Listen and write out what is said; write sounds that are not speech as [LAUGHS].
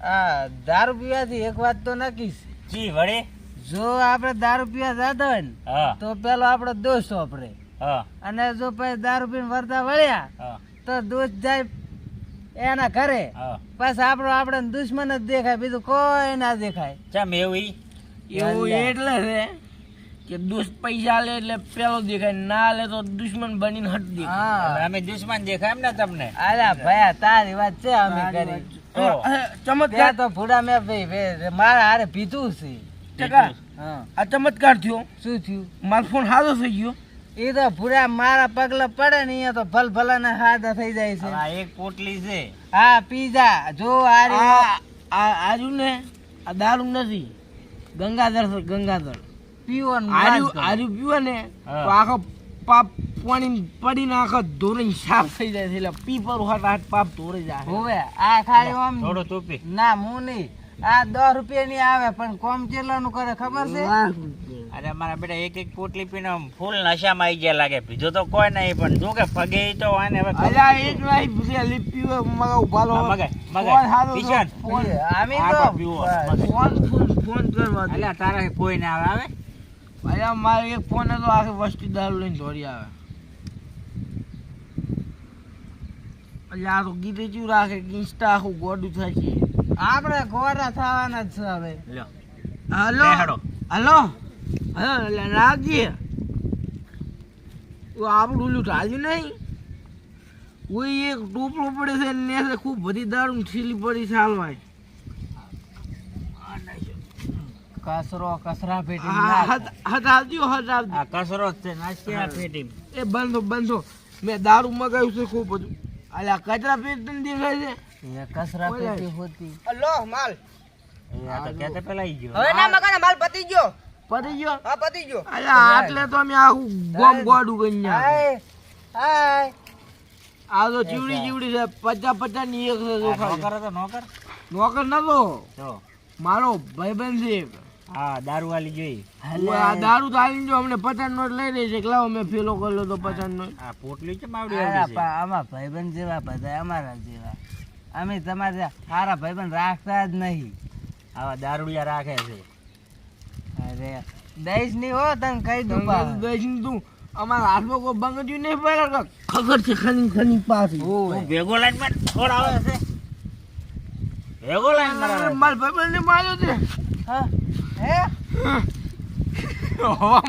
આ દારૂ પીવાથી એક વાત તો નક્કી જી વડે જો આપણે દારૂ પીવા જતા હોય ને તો પેલો આપણો દોષ વાપરે. અને જો પછી દારૂ પીને વરતા વળ્યા તો દોષ જાય એના ઘરે. હા. પછી આપણો આપણે દુશ્મન જ દેખાય બીજું કોઈ ના દેખાય. ચમ એવું એવું એટલે છે કે દોસ્ત પૈસા લે એટલે પેલો દેખાય ના લે તો દુશ્મન બનીને હટ દે. હા. અમે દુશ્મન દેખાય એમ ને તમને? અરે ભયા તારી વાત છે અમે કરી. ચમત્કાર. તો ફૂડા મેં ભાઈ ભાઈ મારા હારે પીધું છે. ટકા આ ચમત્કાર થયો. શું થયું? મારો ફોન સારો થઈ ગયો. એ તો ભૂરા મારા પગલા પડે ને અહીંયા તો ભલ ભલા ના હાથા થઈ જાય છે. આ એક પોટલી છે. હા પીઝા. જો આ આજુ ને આ દારૂ નથી. ગંગાધર છે ગંગાધર. પીવો ને આર્યું. આર્યુ પીવે ને. તો આખો પાપ પાણી પડીને નાખો ધોરણ સાફ થઈ જાય છે. એટલે પીપર હાથ હાથ પાપ ધોરે જાય હોવે આ ખાલી આમ થોડો ટોપી. ના હું નહીં. આ દસ રૂપિયા ની આવે પણ કોમ ચેલાનું કરે ખબર છે? અરે મારા બેટા એક એક પોટલી પીને આમ ફૂલ નશામાં આવી ગયા લાગે. બીજો તો કોઈ નહીં પણ જો કે પગે તો આને હવે અલ્યા. એક નહીં લીપી ભાલો હા, મગાય, મગાય. ફોન હારો તો કિશન. ફોન અમે તો. ફોન ફોન ફોન કરવા અલ્યા તારા કોઈ ના આવે આવે? અલ્યા મારે એક ફોન હતો આખી વસ્તી દારૂ લઈને દોડી આવે. અલ્યા આ તો ગીતે ચૂ રાખે કે ઇન્સ્ટા આખું ગોડું થાય છે. આપણે ગોરા થવાના જ છે હવે. હલો. હલો. હલો એટલે રાખજે. આપણું ઓલું ઢાલ્યું નહીં. કોઈ એક ટોપલો પડે છે ને ને ખૂબ બધી દારૂ છીલી પડી છે હાલમાં કસરો કસરા પેટી હા હટ હટ આવજો હટ આવજો કસરો છે નાસ્યા પેટી એ બંધો બંધો મેં દારૂ મગાવ્યું છે ખૂબ બધું અલ્યા કચરા પેટ દેખાય છે. એ કસરા બોલાય. પેટી હોતી. અલો માલ. આ તો કહેતે પેલા ઈ ગયો. હવે ના મકાને માલ પતી ગયો. પતી ગયો? હા પતી ગયો. અલ્યા આટલે તો અમે આ ગોમ ગોડું ગઈ હાય. હાય. આ તો ચીવડી ચીવડી છે. પચાસ પચાસની એક છે. નોકર હતો નોકર? નોકર નતો. તો મારો ભાઈબંધ છે. હા દારૂ વાલી જોઈ આ દારૂ તો આવીને જો અમને પચાસ નોટ લઈ રહી છે કે લાવો મેં ફેલો કર્યો તો પચાસ નોટ આ પોટલી કેમ આવડી આમાં ભાઈબંધ જેવા બધા અમારા જેવા. અમે તમારે સારા ભાઈબંધ રાખતા જ નહીં. આવા દારૂડિયા રાખે છે. અરે દઈશ નહીં હો તને કહી દઉં. દઈશ તું અમારા હાથમાં કોઈ બંગડ્યું નહીં પડે ખબર છે ખની ખની પાછી. તું ભેગો લાઈનમાં છોડાવે છે. ભેગો લાઈન મરાવે છે. મારા ભાઈબંધ ને માર્યો છે. હા. હે? [LAUGHS]